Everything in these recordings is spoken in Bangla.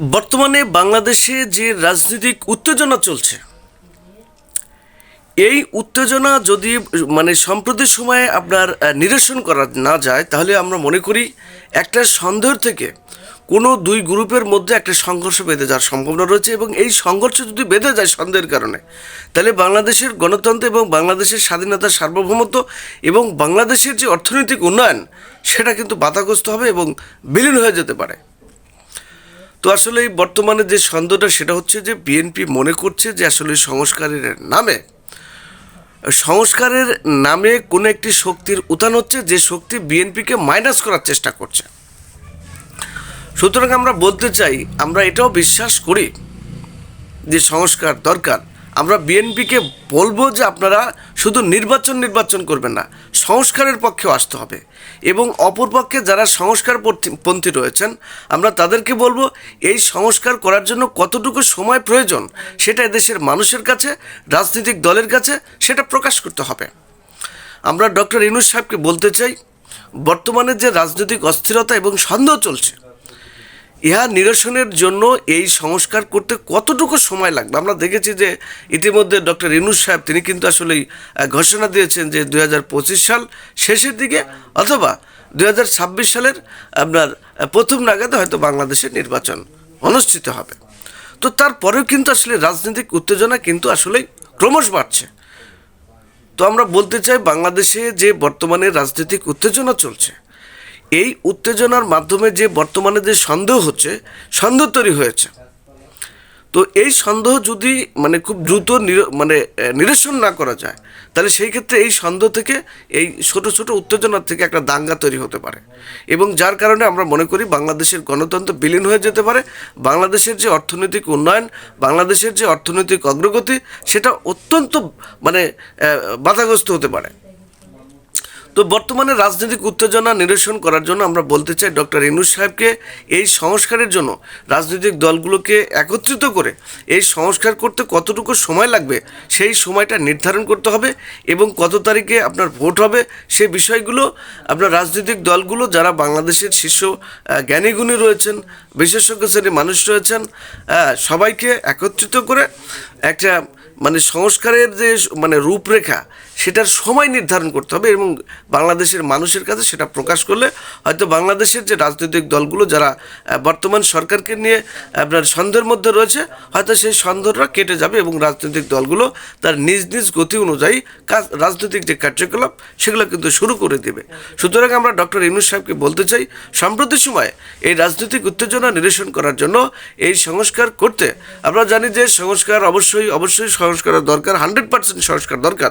বর্তমানে বাংলাদেশে যে রাজনৈতিক উত্তেজনা চলছে, এই উত্তেজনা যদি মানে সম্প্রতির সময়ে আপনার নিরসন করা না যায়, তাহলে আমরা মনে করি একটা সন্দেহ থেকে কোনো দুই গ্রুপের মধ্যে একটা সংঘর্ষ বেঁধে যাওয়ার সম্ভাবনা রয়েছে এবং এই সংঘর্ষ যদি বেঁধে যায় সন্দেহের কারণে, তাহলে বাংলাদেশের গণতন্ত্র এবং বাংলাদেশের স্বাধীনতা সার্বভৌমত্ব এবং বাংলাদেশের যে অর্থনৈতিক উন্নয়ন, সেটা কিন্তু বাধাগ্রস্ত হবে এবং বিলীন হয়ে যেতে পারে। তো আসলে বর্তমানে যে সন্দেহটা, সেটা হচ্ছে যে বিএনপি মনে করছে যে আসলে সংস্কারের নামে সংস্কারের নামে কোনো একটি শক্তির উত্থান হচ্ছে যে শক্তি বিএনপিকে মাইনাস করার চেষ্টা করছে। সুতরাং আমরা বলতে চাই, আমরা এটাও বিশ্বাস করি যে সংস্কার দরকার। আমরা বিএনপিকে বলব যে আপনারা শুধু নির্বাচন নির্বাচন করবেন না সংস্কারের পক্ষেও আসতে হবে। এবং অপরপক্ষে যারা সংস্কার পন্থী- রয়েছেন, আমরা তাদেরকে বলব, এই সংস্কার করার জন্য কতটুকু সময় প্রয়োজন সেটা এদেশের মানুষের কাছে, রাজনৈতিক দলের কাছে, সেটা প্রকাশ করতে হবে। আমরা ডক্টর ইনুস সাহেবকে বলতে চাই, বর্তমানে যে রাজনৈতিক অস্থিরতা এবং সন্দেহ চলছে ইহা নিরসনের জন্য এই সংস্কার করতে কতটুকু সময় লাগবে? আমরা দেখেছি যে ইতিমধ্যে ডক্টর ইনুস সাহেব তিনি কিন্তু আসলেই ঘোষণা দিয়েছেন যে দু হাজার পঁচিশ সাল শেষের দিকে অথবা দু হাজার ছাব্বিশ সালের আপনার প্রথম নাগাদে হয়তো বাংলাদেশের নির্বাচন অনুষ্ঠিত হবে। তো তারপরেও কিন্তু আসলে রাজনৈতিক উত্তেজনা কিন্তু আসলেই ক্রমশ বাড়ছে। তো আমরা বলতে চাই বাংলাদেশে যে বর্তমানে রাজনৈতিক উত্তেজনা চলছে এই উত্তেজনার মাধ্যমে যে বর্তমানে যে সন্দেহ হচ্ছে, সন্দেহ তৈরি হয়েছে। তো এই সন্দেহ যদি মানে খুব দ্রুত মানে নিরসন না করা যায়, তাহলে সেই ক্ষেত্রে এই সন্দেহ থেকে, এই ছোট ছোট উত্তেজনার থেকে একটা দাঙ্গা তৈরি হতে পারে। এবং যার কারণে আমরা মনে করি বাংলাদেশের গণতন্ত্র বিলীন হয়ে যেতে পারে। বাংলাদেশের যে অর্থনৈতিক উন্নয়ন, বাংলাদেশের যে অর্থনৈতিক অগ্রগতি, সেটা অত্যন্ত মানে বাধাগ্রস্ত হতে পারে। তো বর্তমানে রাজনৈতিক উত্তেজনা নিরসন করার জন্য আমরা বলতে চাই ডক্টর ইনুস সাহেবকে এই সংস্কারের জন্য রাজনৈতিক দলগুলোকে একত্রিত করে এই সংস্কার করতে কতটুকু সময় লাগবে, সেই সময়টা নির্ধারণ করতে হবে এবং কত তারিখে আপনার ভোট হবে সেই বিষয়গুলো আপনার রাজনৈতিক দলগুলো যারা বাংলাদেশের শীর্ষ জ্ঞানীগুণী রয়েছেন, বিশেষজ্ঞ শ্রেণির মানুষ রয়েছেন সবাইকে একত্রিত করে একটা মানে সংস্কারের যে মানে রূপরেখা সেটার সময় নির্ধারণ করতে হবে এবং বাংলাদেশের মানুষের কাছে সেটা প্রকাশ করলে হয়তো বাংলাদেশের যে রাজনৈতিক দলগুলো যারা বর্তমান সরকারকে নিয়ে, আপনার সন্দেহের মধ্যে রয়েছে, হয়তো সেই সন্দেহটা কেটে যাবে এবং রাজনৈতিক দলগুলো তার নিজ নিজ গতি অনুযায়ী কাজ, রাজনৈতিক যে কার্যকলাপ, সেগুলো কিন্তু শুরু করে দেবে। সুতরাং আমরা ডক্টর ইনুস সাহেবকে বলতে চাই, সম্প্রতি সময়ে এই রাজনৈতিক উত্তেজনা নিরসন করার জন্য এই সংস্কার করতে, আমরা জানি যে সংস্কার অবশ্যই অবশ্যই সংস্কারের দরকার, হান্ড্রেড পার্সেন্ট সংস্কার দরকার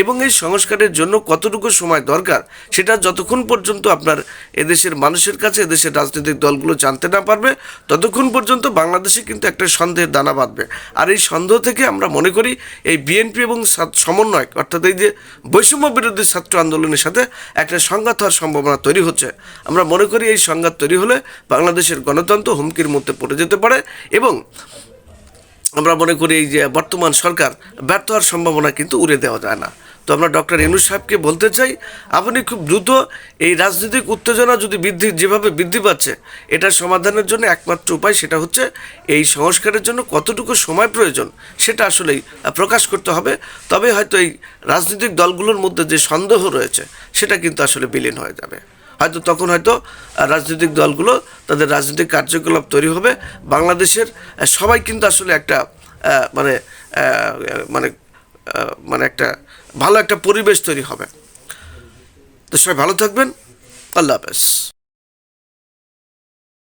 এবং এই সংস্কারের জন্য কতটুকু সময় দরকার, সেটা যতক্ষণ পর্যন্ত আপনার এদেশের মানুষের কাছে, এদেশের রাজনৈতিক দলগুলো জানতে না পারবে, ততক্ষণ পর্যন্ত বাংলাদেশে কিন্তু একটা সন্দেহের দানা বাঁধবে। আর এই সন্দেহ থেকে আমরা মনে করি, এই বিএনপি এবং সমন্বয় অর্থাৎ এই যে বৈষম্য বিরোধী ছাত্র আন্দোলনের সাথে একটা সংঘাত হওয়ার সম্ভাবনা তৈরি হচ্ছে। আমরা মনে করি এই সংঘাত তৈরি হলে বাংলাদেশের গণতন্ত্র হুমকির মধ্যে পড়ে যেতে পারে এবং আমরা মনে করি এই যে বর্তমান সরকার ব্যর্থ হওয়ার সম্ভাবনা কিন্তু উড়ে দেওয়া যায় না। তো আমরা ডক্টর ইনুস সাহেবকে বলতে চাই, আপনি খুব দ্রুত এই রাজনৈতিক উত্তেজনা যদি বৃদ্ধি, যেভাবে বৃদ্ধি পাচ্ছে এটার সমাধানের জন্য একমাত্র উপায় সেটা হচ্ছে এই সংস্কারের জন্য কতটুকু সময় প্রয়োজন, সেটা আসলেই প্রকাশ করতে হবে। তবে হয়তো এই রাজনৈতিক দলগুলোর মধ্যে যে সন্দেহ রয়েছে, সেটা কিন্তু আসলে বিলীন হয়ে যাবে। হয়তো তখন হয়তো রাজনৈতিক দলগুলো তাদের রাজনৈতিক কার্যকলাপ তৈরি হবে। বাংলাদেশের সবাই কিন্তু আসলে একটা মানে মানে মানে একটা ভালো একটা পরিবেশ তৈরি হবে। তো সবাই ভালো থাকবেন। আল্লাহ হাফেজ।